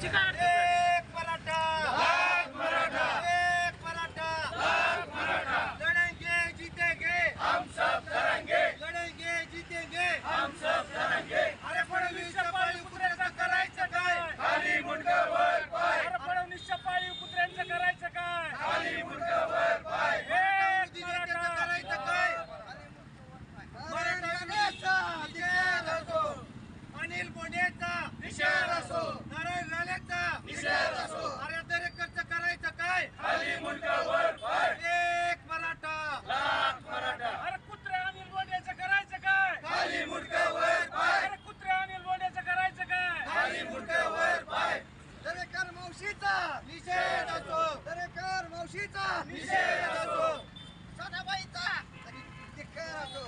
तुमची काय मावशीचा निषेध असो. दरेकर मावशीचा निषेध असो. सदाबाईचा धिक्कार असो.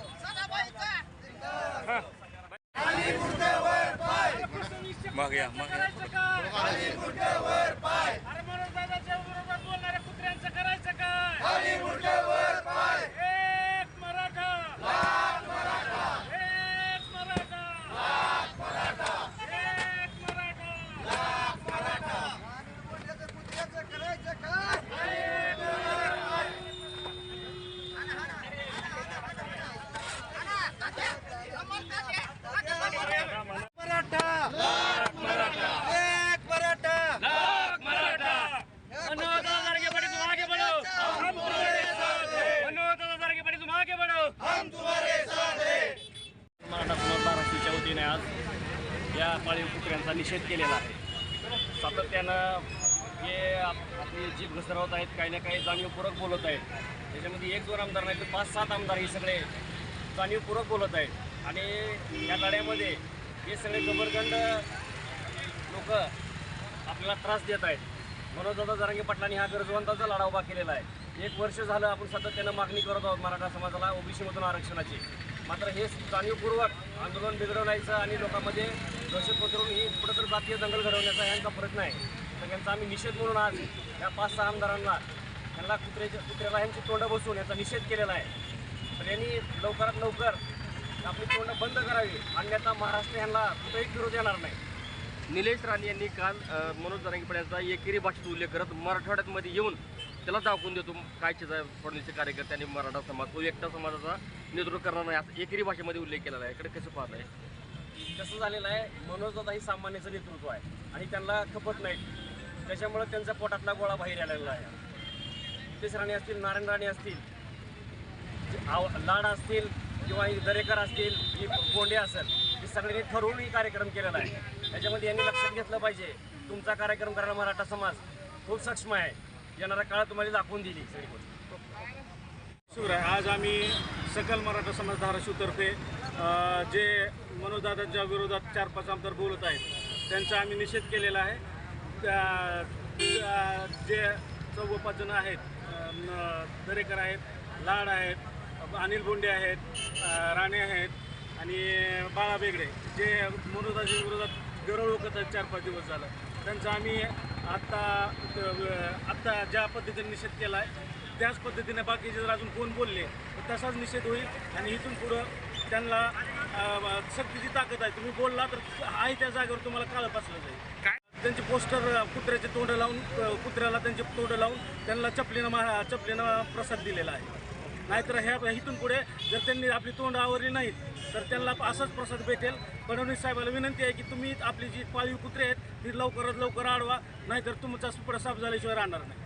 पाय. फडणवीसच्या मग या, मग या. करायचं काय खाली मुंडका वर पाय अरे मनोज दादाच्या विरोधात बोलणाऱ्या कुत्र्यांचं करायचं काय खाली मुंडका वर पाय एक मराठा एक मराठा एक मराठा कुत्र्याचं करायचं काय मराठा एक मराठा मनोज दादा आगे बढ़े तुम आगे बढ़ो हम तुम्हारे साथ हैं मनोज दादा आगे बढ़े तुम आगे बढ़ो हम तुम्हारे साथ हैं मराठा समाज महाराष्ट्राच्या वतीने आज या पाळीव कुत्र्यांचा निषेध केलेला आहे. सातत्यानं हे आपली जीभ घसरवत आहेत काही ना काही जाणीवपूर्वक बोलत आहेत. त्याच्यामध्ये एक दोन आमदार नाही तर पाच सात आमदार हे सगळे जाणीवपूर्वक बोलत आहेत. आणि या लढ्यामध्ये हे सगळे गबरगंड लोक आपल्याला त्रास देत आहेत. मनोजदादा जरांगे पाटलांनी हा गरजवंताचा लढा उभा केलेला आहे. एक वर्ष झालं आपण सातत्यानं मागणी करत आहोत मराठा समाजाला ओबीसीमधून आरक्षणाची. मात्र हे जाणीवपूर्वक आंदोलन बिघडवण्याचं आणि लोकांमध्ये दहशत पसरवून ही कुठंतरी जातीय दंगल घडवण्याचा यांचा प्रयत्न आहे. तर यांचा आम्ही निषेध म्हणून आज या पाच सहा आमदारांना यांना कुत्र्याच्या कुत्र्याला यांची तोंड बसवून याचा निषेध केलेला आहे. तर यांनी लवकरात लवकर आपली तोंड बंद करावी. अन्यथा महाराष्ट्र यांना कुठेही फिरू देणार नाही. निलेश राणे यांनी काल मनोज जरांगे यांचा एकेरी भाषेत उल्लेख करत मराठवाड्यातमध्ये येऊन त्याला दाखवून देतो काय चित्र फडणवीसचे कार्यकर्त्यांनी मराठा समाज. तो एकटा समाजाचा नेतृत्व करणार नाही असं एकेरी भाषेमध्ये उल्लेख केलेला आहे. इकडे कसं पाहत आहे कसं झालेलं आहे मनोजदादा ही सामान्याचं नेतृत्व आहे आणि त्यांना खपत नाही. त्याच्यामुळं त्यांचा पोटातला गोळा बाहेर आलेला आहे. नितेश राणे असतील नारायण राणे असतील आव- लाड असतील किंवा ही दरेकर असतील की गोंडे असेल हे सगळ्यांनी ठरवून ही कार्यक्रम केलेला आहे. त्याच्यामध्ये यांनी लक्षात घेतलं पाहिजे तुमचा कार्यक्रम करायला मराठा समाज खूप सक्षम आहे. येणारा काळ तुम्हाला दाखवून दिली. सगळी आहे. आज आम्ही सकल मराठा समाज धाराशिवतर्फे जे मनोजदादांच्या विरोधात चार पाच आमदार बोलत आहेत त्यांचा आम्ही निषेध केलेला आहे. त्या- जे चौघ पाच जण आहेत दरेकर आहेत लाड आहेत अनिल बोंडे आहेत राणे आहेत आणि बाळा बेगडे जे मनोजाच्या विरोधात गरळ ओकत आहेत चार पाच दिवस झालं. त्यांचा आम्ही आत्ता आत्ता ज्या पद्धतीने निषेध केला आहे त्याच पद्धतीने बाकीचे जर अजून कोण बोलले तर तसाच निषेध होईल आणि इथून पुढं त्यांना सक्तीची ताकद आहे तुम्ही बोलला तर आहे त्या जागेवर तुम्हाला काळं पासलं जाईल. काय? त्यांचे पोस्टर कुत्र्याचे तोंड लावून कुत्र्याला त्यांचे तोंड लावून त्यांना चपलीनं मा चपलीनं प्रसाद दिलेला आहे. नाहीतर ह्या इथून पुढे जर त्यांनी आपली तोंड आवरली नाहीत तर त्यांना असाच प्रसाद भेटेल. फडणवीस साहेबाला विनंती आहे की तुम्ही आपली जी पाळीव कुत्रे आहेत ती लवकरात लवकर आडवा नाहीतर तुमचा प्रसाद झाल्याशिवाय राहणार नाही.